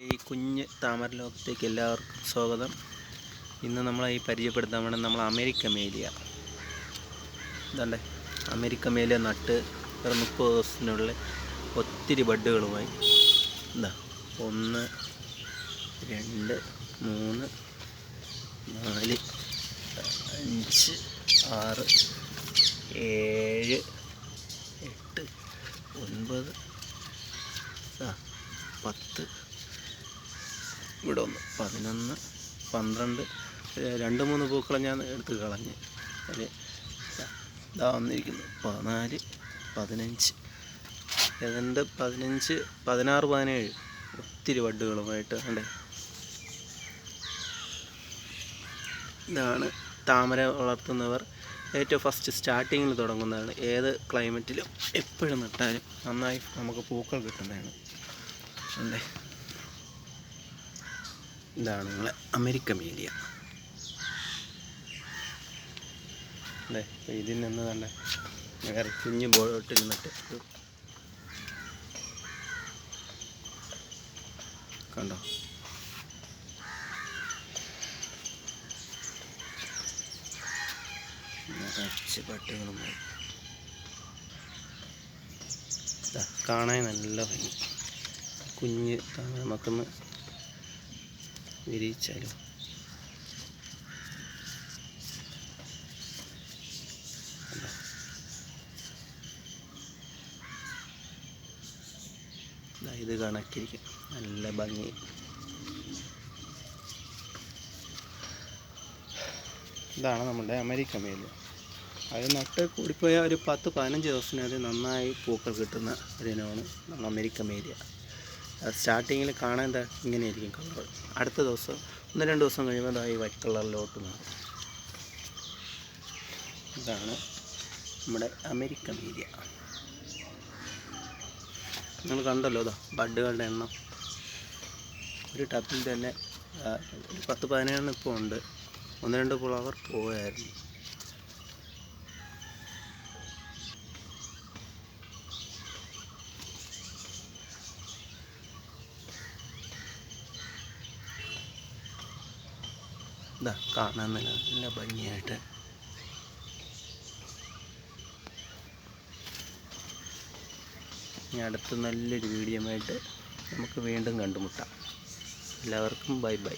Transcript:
ഈ കുഞ്ഞ് താമര ലോകത്തേക്ക് എല്ലാവർക്കും സ്വാഗതം. ഇന്ന് നമ്മളെ ഈ പരിചയപ്പെടുത്താൻ വേണ്ടി നമ്മൾ അമേരിക്ക മേലിയ. ഇതല്ലേ അമേരിക്ക മേലിയ നട്ട് ഒരു മുപ്പത് ദിവസത്തിനുള്ളിൽ ഒത്തിരി ബഡ്ഡുകളുമായി. എന്താ ഒന്ന് രണ്ട് മൂന്ന് നാല് അഞ്ച് ആറ് ഏഴ് എട്ട് ഒൻപത് ആ പത്ത് ഇവിടെ ഒന്ന് പതിനൊന്ന് പന്ത്രണ്ട് രണ്ട് മൂന്ന് പൂക്കളെ ഞാൻ എടുത്ത് കളഞ്ഞ്. ഒരു ദാ വന്നിരിക്കുന്നു. പതിനാല് പതിനഞ്ച് ഏതാണ്ട് പതിനഞ്ച് പതിനാറ് പതിനേഴ്. ഒത്തിരി വഡ്ഡുകളുമായിട്ട് അല്ലേ ഇതാണ് താമര വളർത്തുന്നവർ ഏറ്റവും ഫസ്റ്റ് സ്റ്റാർട്ടിങ്ങിൽ തുടങ്ങുന്നതാണ്. ഏത് ക്ലൈമറ്റിലും എപ്പോഴും നട്ടാലും നന്നായി നമുക്ക് പൂക്കൾ കിട്ടുന്നതാണ്. അല്ലേ ഇതാണ് നിങ്ങളെ അമേരിക്ക മീഡിയ. അല്ലേ ഇതിൽ നിന്ന് തന്നെ വേറെ കുഞ്ഞു ബോട്ടിൽ നിന്നിട്ട് കണ്ടോ? നിറച്ച് പട്ടികളും കാണാൻ നല്ല ഭംഗി. കുഞ്ഞ് നമുക്കൊന്ന് വിരിയിച്ചാലോ? ഇത് കണക്കിരിക്കും. നല്ല ഭംഗി. ഇതാണ് നമ്മുടെ അമേരിക്ക മേൽ അത് നട്ട് കൂടിപ്പോയാൽ ഒരു പത്ത് പതിനഞ്ച് ദിവസത്തിനകത്ത് നന്നായി പൂക്കൾ കിട്ടുന്ന ഒരു ഇനമാണ് നമ്മുടെ അമേരിക്ക മേലിയ സ്റ്റാർട്ടിങ്ങിൽ കാണാൻ എന്താ ഇങ്ങനെയായിരിക്കും കളർ അടുത്ത ദിവസം ഒന്ന് രണ്ട് ദിവസം കഴിയുമ്പോൾ അതാ ഈ വൈറ്റ് കളറിലോട്ട് മാറും. ഇതാണ് നമ്മുടെ അമേരിക്കൻ മീഡിയ നിങ്ങൾ കണ്ടല്ലോ ഇതാ ബഡ്ഡുകളുടെ എണ്ണം. ഒരു ടപ്പിൽ തന്നെ ഒരു പത്ത് പതിനേഴെണ്ണം ഇപ്പോൾ ഉണ്ട്. ഒന്ന് രണ്ട് ഫ്ലവർ പോയായിരുന്നു. ഇതാ കാണാൻ നല്ല ഭംഗിയായിട്ട്. ഇനി അടുത്ത നല്ലൊരു വീഡിയോ ആയിട്ട് നമുക്ക് വീണ്ടും കണ്ടുമുട്ടാം. എല്ലാവർക്കും ബൈ ബൈ.